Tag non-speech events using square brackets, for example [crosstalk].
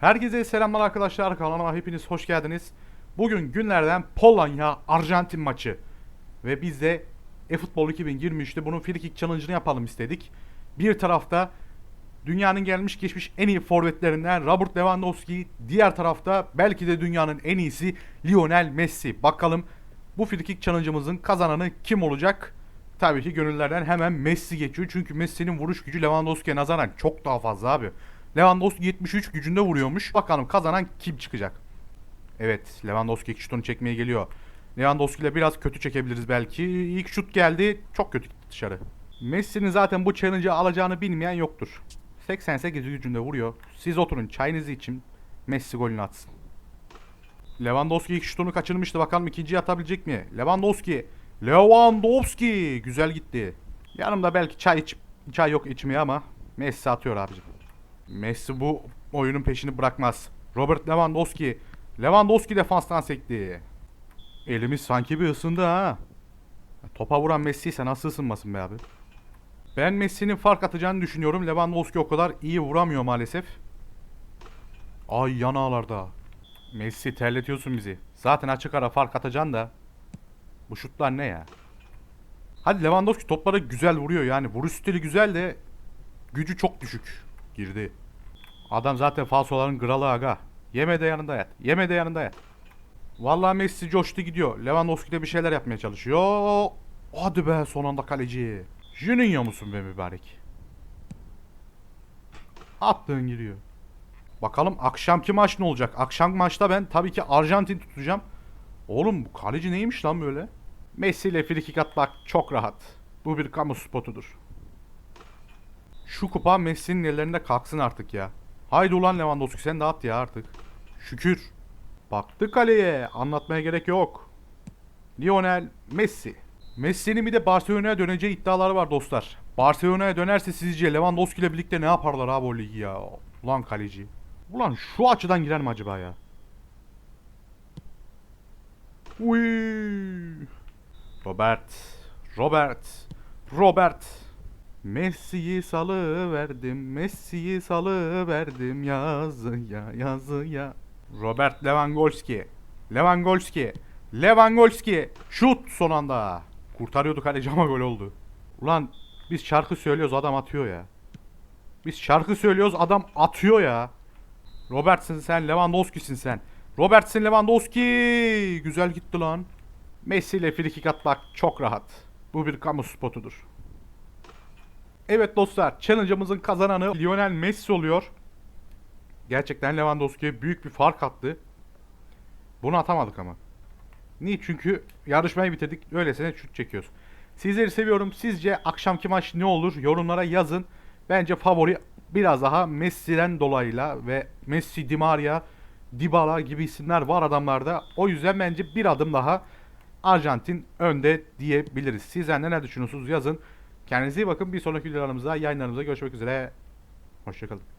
Herkese selamlar arkadaşlar. Kanalıma hepiniz hoş geldiniz. Bugün günlerden Polonya Arjantin maçı. Ve biz de eFootball 2023'te bunun free kick challenge'ını yapalım istedik. Bir tarafta dünyanın gelmiş geçmiş en iyi forvetlerinden Robert Lewandowski, diğer tarafta belki de dünyanın en iyisi Lionel Messi. Bakalım bu free kick challenge'ımızın kazananı kim olacak? Tabii ki gönüllerden hemen Messi geçiyor. Çünkü Messi'nin vuruş gücü Lewandowski'ye nazaran çok daha fazla abi. Lewandowski 73 gücünde vuruyormuş. Bakalım kazanan kim çıkacak? Evet, Lewandowski ilk şutunu çekmeye geliyor. Lewandowski ile biraz kötü çekebiliriz belki. İlk şut geldi, çok kötü gitti dışarı. Messi'nin zaten bu challenge'ı alacağını bilmeyen yoktur. 88 gücünde vuruyor. Siz oturun çayınızı için Messi golünü atsın. Lewandowski ilk şutunu kaçırmıştı. Bakalım ikinciyi atabilecek mi? Lewandowski. Lewandowski. Güzel gitti. Yanımda belki çay iç çay yok içmeye ama Messi atıyor abicim. Messi bu oyunun peşini bırakmaz. Robert Lewandowski. Lewandowski defanstan sekti. Elimiz sanki bir ısındı ha. Topa vuran Messi ise nasıl ısınmasın be abi? Ben Messi'nin fark atacağını düşünüyorum. Lewandowski o kadar iyi vuramıyor maalesef. Ay yanağlarda. Messi terletiyorsun bizi. Zaten açık ara fark atacaksın da. Bu şutlar ne ya? Hadi Lewandowski topları güzel vuruyor yani. Vuruş stili güzel de gücü çok düşük. Girdi. Adam zaten falsoların kralı aga. Yeme de yanında yat. Yeme de yanında yat. Vallahi Messi coştu gidiyor. Lewandowski de bir şeyler yapmaya çalışıyor. Hadi be son anda kaleci. Juninho musun be mübarek? Attığın giriyor. Bakalım akşamki maç ne olacak? Akşam maçta ben tabii ki Arjantin tutacağım. Oğlum bu kaleci neymiş lan böyle? Messi ile frikik atmak çok rahat. Bu bir kamu spotudur. Şu kupa Messi'nin ellerinde kalksın artık ya. Haydi ulan Lewandowski sen de at ya artık. Şükür. Baktı kaleye. Anlatmaya gerek yok. Lionel Messi. Messi'nin bir de Barcelona'ya döneceği iddiaları var dostlar. Barcelona'ya dönerse sizce Lewandowski ile birlikte ne yaparlar abi o ligi ya? Ulan kaleci. Ulan şu açıdan girer mi acaba ya? Uy. Robert. Robert. Robert. Messi'yi salı verdim. Messi'yi salı verdim yazıya yazıya. Robert Lewandowski. Lewandowski. Lewandowski. Şut son anda. Kurtarıyordu kaleci [laughs] ama gol oldu. Ulan biz şarkı söylüyoruz adam atıyor ya. Biz şarkı söylüyoruz adam atıyor ya. Robert'sin sen Lewandowski'sin sen. Robert'sin Lewandowski. Güzel gitti lan. Messi ile frikik atmak çok rahat. Bu bir kamu spotudur. Evet dostlar, challenge'ımızın kazananı Lionel Messi oluyor. Gerçekten Lewandowski'ye büyük bir fark attı. Bunu atamadık ama. Niye? Çünkü yarışmayı bitirdik. Öylesine şut çekiyoruz. Sizleri seviyorum. Sizce akşamki maç ne olur? Yorumlara yazın. Bence favori biraz daha Messi'den dolayıyla ve Messi, Di Maria, Dybala gibi isimler var adamlarda. O yüzden bence bir adım daha Arjantin önde diyebiliriz. Sizler neler düşünüyorsunuz yazın. Kendinize iyi bakın. Bir sonraki videolarımızda, yayınlarımızda görüşmek üzere. Hoşçakalın.